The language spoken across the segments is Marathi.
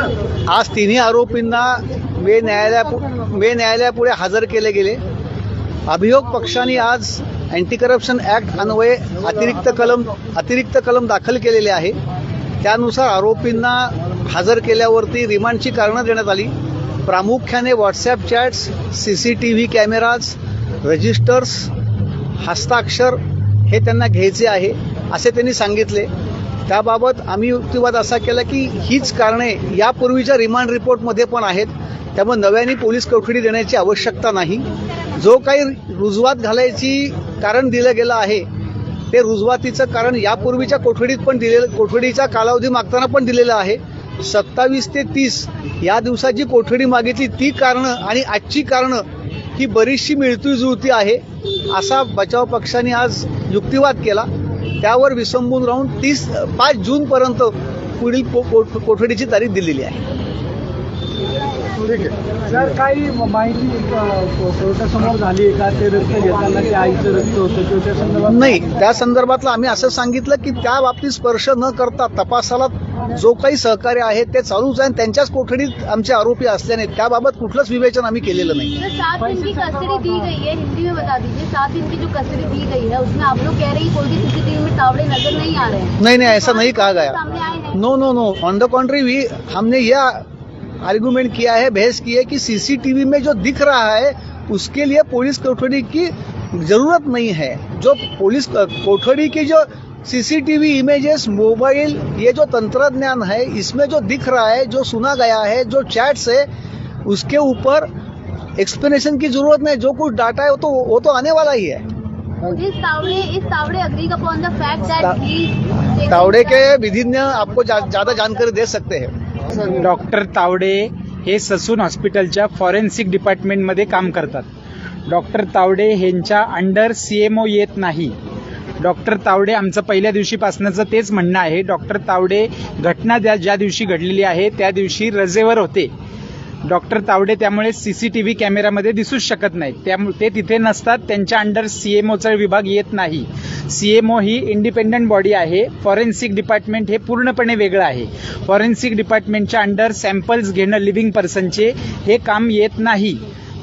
आज तिन्ही आरोपींना मे न्यायालया मे न्यायालयापुढे हजर केले गेले. अभियोग पक्षाने आज अँटी करप्शन ॲक्ट अन्वये अतिरिक्त कलम अतिरिक्त कलम दाखल केलेले आहे. त्यानुसार आरोपींना हजर केल्यावरती रिमांडची कारणं देण्यात आली. प्रामुख्याने WhatsApp chats C C T V cameras registers हस्ताक्षर हे त्यांना घ्यायचे आहे असे त्यांनी सांगितले. त्याबाबत आम्ही युक्तिवाद असा केला की हीच कारणे यापूर्वीच्या रिमांड रिपोर्टमध्ये पण आहेत. त्यामुळे नव्याने पोलीस कोठडी देण्याची आवश्यकता नाही. जो काही रुजवात घालायची कारण दिलं गेलं आहे ते रुजवातीचं कारण यापूर्वीच्या कोठडीत पण दिलेलं कोठडीचा कालावधी मागताना पण दिलेला आहे. सत्तावीस ते तीस या दिवसाची कोठडी मागितली ती कारणं आणि आजची कारणं ही बरीचशी मिळती जुळती आहे. असा बचाव पक्षाने आज युक्तिवाद केला. त्यावर विसंबून राहून तीस पाच जूनपर्यंत पुढील को- को- कोठडीची तारीख दिलेली आहे. जर काही माहिती कोर्टासमोर झाली का? ते रक्त घेताना ते आईचं रक्त होतं त्या संदर्भात नाही त्या संदर्भातलं आम्ही असं सांगितलं की त्या बाबतीत स्पर्श न करता तपासाला जो काही सहकार्य आहे ते चालूच आहे त्यांच्याच कोठडीत आमचे आरोपी असल्याने त्याबाबत कुठलंच विवेचन आम्ही केलेलं नाही. सर सात दिन की कस्टडी दी गई है हिंदी में बता दीजिए सात दिन की जो कस्टडी दी गई है उसमें आप लोग कह रहे हैं कि कोई भी सीसीटीवी में तावड़े नजर नहीं आ रहे हैं। नहीं नहीं ऐसा नहीं कहा गया। No no no on the contrary भी हमने यह आर्गुमेंट किया है बहस की है कि सीसीटीवी में जो दिख रहा है उसके लिए पुलिस कोठड़ी की जरूरत नहीं है। जो पुलिस कोठड़ी की जो सीसीटीवी इमेजेस मोबाइल ये जो तंत्रज्ञान है इसमें जो दिख रहा है जो सुना गया है जो चैट्स है उसके ऊपर एक्सप्लेनेशन की जरूरत नहीं जो कुछ डाटा है वो तो वो तो आने वाला ही है। तावड़े इस Tawde agree upon the fact ता- दैट तावड़े के विधिज्ञ आपको जा, ज्यादा जानकारी दे सकते हैं। डॉक्टर तावडे हे ससून हॉस्पिटलच्या फॉरेन्सिक डिपार्टमेंटमध्ये काम करतात. डॉक्टर तावडे ह्यांच्या अंडर सी एम ओ येत नाही. डॉक्टर तावडे आमचं पहिल्या दिवशीपासूनचं तेच म्हणणं आहे. डॉक्टर तावडे घटना ज्या ज्या दिवशी घडलेली आहे त्या दिवशी रजेवर होते. डॉक्टर तावडे त्यामुळे सी सी टी व्ही कॅमेऱ्यामध्ये दिसूच शकत नाहीत. त्यामुळे ते तिथे नसतात त्यांच्या अंडर सी एम ओचा विभाग येत नाही. सी एम ओ ही इंडिपेंडंट बॉडी आहे. फॉरेन्सिक डिपार्टमेंट हे पूर्णपणे वेगळं आहे. फॉरेन्सिक डिपार्टमेंटच्या अंडर सॅम्पल्स घेणं लिव्हिंग पर्सनचे हे काम येत नाही.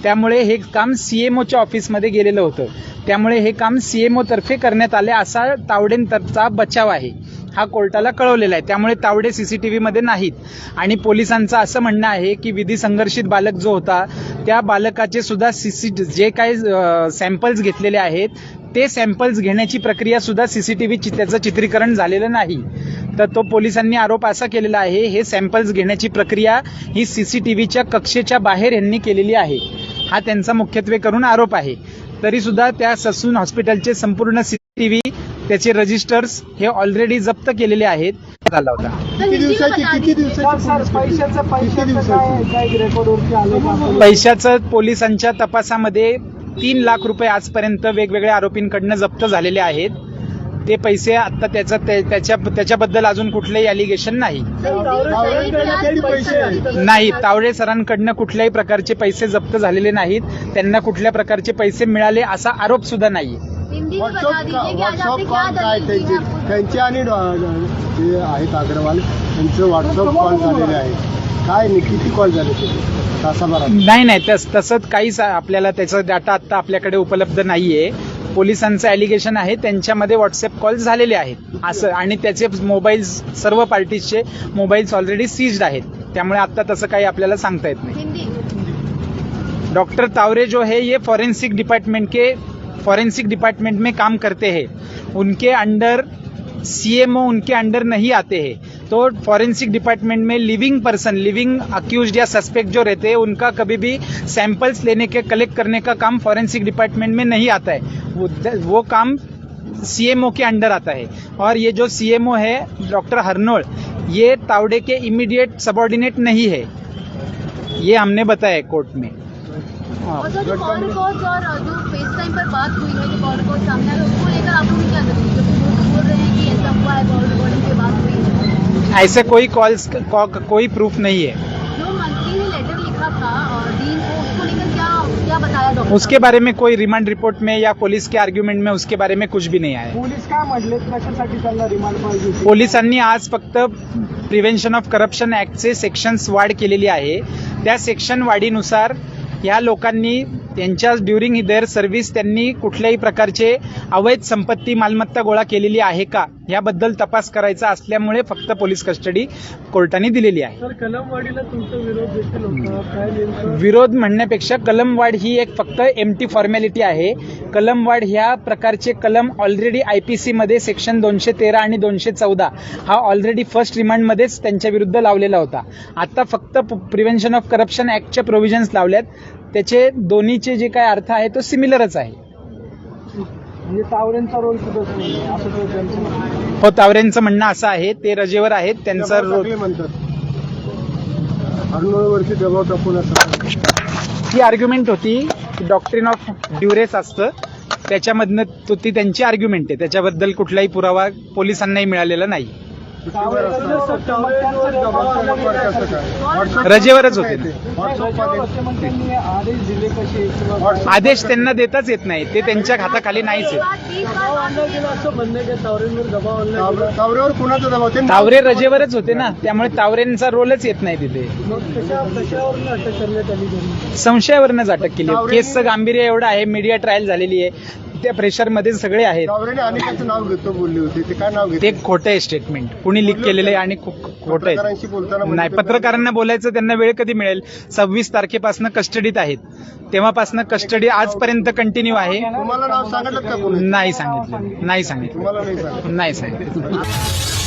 त्यामुळे हे काम सीएमओच्या ऑफिसमध्ये गेलेलं होतं. त्यामुळे हे काम सीएमओ तर्फे करण्यात आले असा तावडेंतरचा बचाव आहे हा कोर्टाला कळवलेला आहे. त्यामुळे तावडे सीसीटीव्ही मध्ये नाहीत. आणि पोलिसांचं असं म्हणणं आहे की विधी संघर्षित बालक जो होता त्या बालकाचे सुद्धा सीसी जे काही सॅम्पल्स घेतलेले आहेत ते सॅम्पल्स घेण्याची प्रक्रिया सुद्धा सीसीटीव्ही त्याचं चित्रीकरण झालेलं नाही. तर तो पोलिसांनी आरोप असा केलेला आहे हे सॅम्पल्स घेण्याची प्रक्रिया ही सीसीटीव्हीच्या कक्षेच्या बाहेर यांनी केलेली आहे. हा त्यांचा मुख्यत्वे करून आरोप आहे. तरी सुद्धा त्या ससून हॉस्पिटलचे संपूर्ण सीसीटीव्ही त्याचे रजिस्टर्स हे ऑलरेडी जप्त केलेले आहेत. झाला होता. पैशाचं पोलिसांच्या तपासामध्ये तीन लाख रुपये आजपर्यंत वेगवेगळ्या आरोपींकडनं जप्त झालेले आहेत. ते पैसे आता त्याचा त्या- त्याच्या त्याच्याबद्दल अजून कुठलंही अलिगेशन नाही. नाही तावडे सरांकडनं कुठल्याही प्रकारचे पैसे जप्त झालेले नाहीत. त्यांना कुठल्या प्रकारचे पैसे मिळाले असा आरोप सुद्धा नाही. व्हॉट्सअप कॉल काय त्यांचे? आणि जे आहेत अग्रवाल त्यांचे व्हॉट्सअप कॉल झालेले आहेत काय किती कॉल झाले तासाभरात. नाही नाही तस तसंच काहीच आपल्याला त्याचा डाटा आता आपल्याकडे उपलब्ध नाहीये. पोलिसांचं ॲलिगेशन आहे त्यांच्यामध्ये व्हॉट्सअप कॉल झालेले आहेत. असं आणि त्याचे मोबाईल्स सर्व पार्टीजचे मोबाईल्स ऑलरेडी सीज्ड आहेत. त्यामुळे आता तसं काही आपल्याला सांगता येत नाही. डॉक्टर तावरे जो है ये फॉरेंसिक डिपार्टमेंट के फॉरेंसिक डिपार्टमेंट में काम करते हैं. उनके अंडर सीएमओ उनके अंडर नहीं आते हैं. तो फॉरेंसिक डिपार्टमेंट में लिविंग पर्सन लिविंग अक्यूज या सस्पेक्ट जो रहते हैं उनका कभी भी सैंपल्स लेने के कलेक्ट करने का काम फॉरेंसिक डिपार्टमेंट में नहीं आता है. वो, वो काम सीएमओ के अंडर आता है। और ये जो सीएमओ है डॉक्टर हरनोल ये तावड़े के इमीडिएट सबॉर्डिनेट नहीं है। ये हमने बताया कोर्ट में। हाँ। और जो और जो फेस टाइम पर बात हुई है जो कॉल रिकॉर्ड सामने आया उसको लेकर आप लोग क्या करेंगे क्योंकि लोग बोल रहे हैं कि ऐसा हुआ है कॉल रिकॉर्डिंग के बात हुई ऐसे कोई कॉल्स को, कोई प्रूफ नहीं है। जो मंत्री ने लेटर लिखा था और उसको बारे में कोई रिमांड रिपोर्ट में या पुलिस के आर्ग्युमेंट में उसके बारे में कुछ भी नहीं आया। पोलीस काय म्हटले कशासाठी त्यांना रिमांड पाहिजे होती? पोलिसांनी आज फक्त प्रिव्हेन्शन ऑफ करप्शन ऍक्टचे सेक्शन्स वाढ केलेली आहे. त्या सेक्शन वाढीनुसार या लोकांनी त्यांच्या ड्युरिंग देअर सर्व्हिस त्यांनी कुठल्याही प्रकारचे अवैध संपत्ती मालमत्ता गोळा केलेली आहे का? याबद्दल तपास करायचा असल्यामुळे फक्त पोलीस कस्टडी कोर्टाने दिलेली आहे. विरोध म्हणण्यापेक्षा कलमवाढ ही एक फक्त एम टी फॉर्मॅलिटी आहे. कलमवाढ ह्या प्रकारचे कलम ऑलरेडी आय पी सीमध्ये सेक्शन दोनशे तेरा आणि दोनशे चौदा हा ऑलरेडी फर्स्ट रिमांडमध्येच त्यांच्या विरुद्ध लावलेला होता. आता फक्त प्रिव्हेन्शन ऑफ करप्शन ऍक्टच्या प्रोव्हिजन्स लावल्यात. त्याचे दोन्हीचे जे काय अर्थ आहे तो सिमिलरच आहे. म्हणजे तावड्यांचा रोल सुद्धा नाही असं तो त्यांचं म्हणणं आहे. हो तावरेंचं म्हणणं असं आहे ते रजेवर आहेत त्यांचा दबाव रो- टाकले म्हणतात. अर्णवरती दबाव टाकून असं ही आर्ग्युमेंट होती डॉक्ट्रिन ऑफ ड्युरेस असतं. त्याच्यामधनं तो ती त्यांची आर्ग्युमेंट आहे. त्याच्याबद्दल कुठलाही पुरावा पोलिसांनाही मिळालेला नाही. रजेवरच होते. आदेश त्यांना देताच येत नाही. ते त्यांच्या हाताखाली नाहीच आहेत. तीस दबाव बार आणला गेला असं म्हणणं की तावरेंवर दबाव आणला गेला तावरेवर कुणाचा दबाव? ते तावरे रजेवरच होते ना. त्यामुळे तावरेंचा रोलच येत नाही तिथे. संशयावरनच अटक केली. केसचं गांभीर्य एवढं आहे. मीडिया ट्रायल झालेली आहे. त्या प्रेशरमध्ये सगळे आहेत. तावरेने अनेकांचं नाव घेतो बोलले होते. ते काय नाव ते घेते खोटं आहे स्टेटमेंट कुणी लीक केलेलं आहे आणि खो- खोटं आहे. पत्रकारांशी बोलताना नाही पत्रकारांना बोलायचं त्यांना वेळ कधी मिळेल? सव्वीस तारखेपासून कस्टडीत आहेत. तेव्हापासून कस्टडी आजपर्यंत कंटिन्यू आहे. तुम्हाला नाव सांगितलं का कोणी? नाही सांगितलं. नाही सांगितलं. तुम्हाला नाही सांगितलं. नाही सांगितलं.